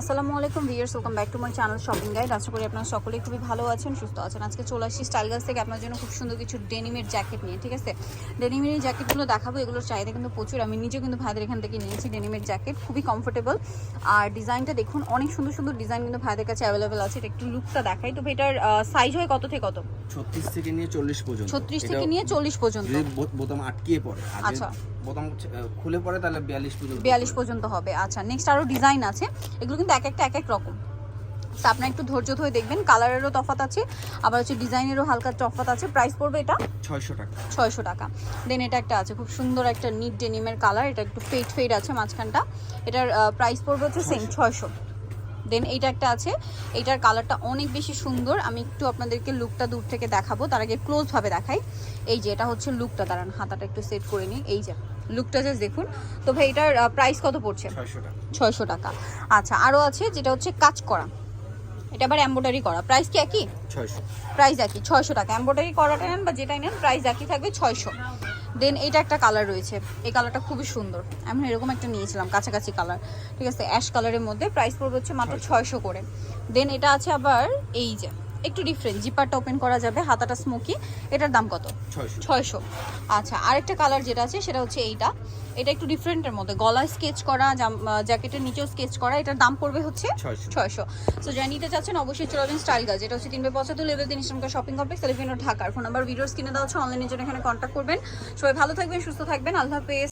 আসসালামু আলাইকুম viewers welcome back to my channel shopping guide. আশা করি আপনারা সকলে খুবই ভালো আছেন, সুস্থ আছেন। আজকে চলে আসছি স্টাইল গাছ থেকে আপনার জন্য খুব সুন্দর কিছু ডেনিমের জ্যাকেট নিয়ে, ঠিক আছে? ডেনিমের জ্যাকেটগুলো দেখাবো, এগুলোর চাহিদা কিন্তু প্রচুর। আমি নিজেও কিন্তু ভাইদের এখান থেকে নিয়েছি ডেনিমের জ্যাকেট, খুবই কমফোর্টেবল আর ডিজাইনটা দেখুন, অনেক সুন্দর সুন্দর ডিজাইন কিন্তু ভাইদের কাছে অ্যাভেলেবেল আছে। এটা একটু লুকটা দেখাই। তো এটার সাইজ হয় কত থেকে কত? ছত্রিশ থেকে নিয়ে চল্লিশ পর্যন্ত। ছত্রিশ থেকে নিয়ে চল্লিশ পর্যন্ত। যদি বোতাম আটকিয়ে পড়ে আচ্ছা। বোতাম খুলে পড়ে তাহলে বিয়াল্লিশ পর্যন্ত বিয়াল্লিশ। পর্যন্ত হবে আচ্ছা। নেক্সট আরও ডিজাইন আছে। এগুলো কিন্তু এক একটা এক এক রকম। তা আপনার একটু ধৈর্য ধরে দেখবেন। কালারেরও তফাত আছে আবার হচ্ছে ডিজাইনেরও হালকা তফাত আছে। প্রাইস পড়বে এটা? ছয়শো টাকা। ছয়শো টাকা। দেন এটা একটা আছে খুব সুন্দর একটা নিট ডেনিমের কালার এটা একটু ফেড ফেড আছে মাঝখানটা। এটার প্রাইস পড়বে হচ্ছে সেম ছয়শো। দেন এইটা একটা আছে। এইটার কালারটা অনেক বেশি সুন্দর। আমি একটু আপনাদেরকে লুকটা দূর থেকে দেখাবো। তার আগে ক্লোজভাবে দেখাই। এই যে এটা হচ্ছে লুকটা দাঁড়ান হাতাটা একটু সেট করে নিই। এই যে লুকটা জাস্ট দেখুন। তো ভাই এটার প্রাইস কত পড়ছে? ছয়শো টাকা। আচ্ছা আরও আছে যেটা হচ্ছে কাজ করা। এটা আবার এম্ব্রয়ডারি করা। প্রাইস কি একই? প্রাইস একই ছয়শো টাকা। এম্ব্রয়ডারি করাটা নেন বা যেটাই নেন প্রাইস একই থাকবে ছয়শো। দেন এইটা একটা কালার রয়েছে। এই কালারটা খুবই সুন্দর। আমি এরকম একটা নিয়েছিলাম কাছাকাছি কালার ঠিক আছে অ্যাশ কালারের মধ্যে প্রাইস পড়বে হচ্ছে মাত্র ছয়শো করে। দেন এটা আছে আবার এই যে একটু ডিফারেন্ট জিপারটা ওপেন করা যাবে হাতাটা স্মোকি এটার দাম কত? ছয়শো। আচ্ছা আরেকটা কালার যেটা আছে সেটা হচ্ছে এইটা। এটা একটু ডিফারেন্টের মধ্যে গলায় স্কেচ করা জ্যাকেটের নিচেও স্কেচ করা এটার দাম পড়বে হচ্ছে ছয়শো। সো যারা নিতে চাচ্ছেন অবশ্যই চলে আসবেন স্টাইল গাছ এটা হচ্ছে তিন বাই পঁচাত্তর লেভেল তিন ইসলামকার শপিং কমপ্লেক্স এলিফেন্ট ঢাকার ফোন নাম্বার ভিডিওস কিনে দেওয়া হচ্ছে অনলাইনের জন্য এখানে কন্ট্যাক্ট করবেন। সবাই ভালো থাকবেন সুস্থ থাকবেন আল্লাহ হাফেজ।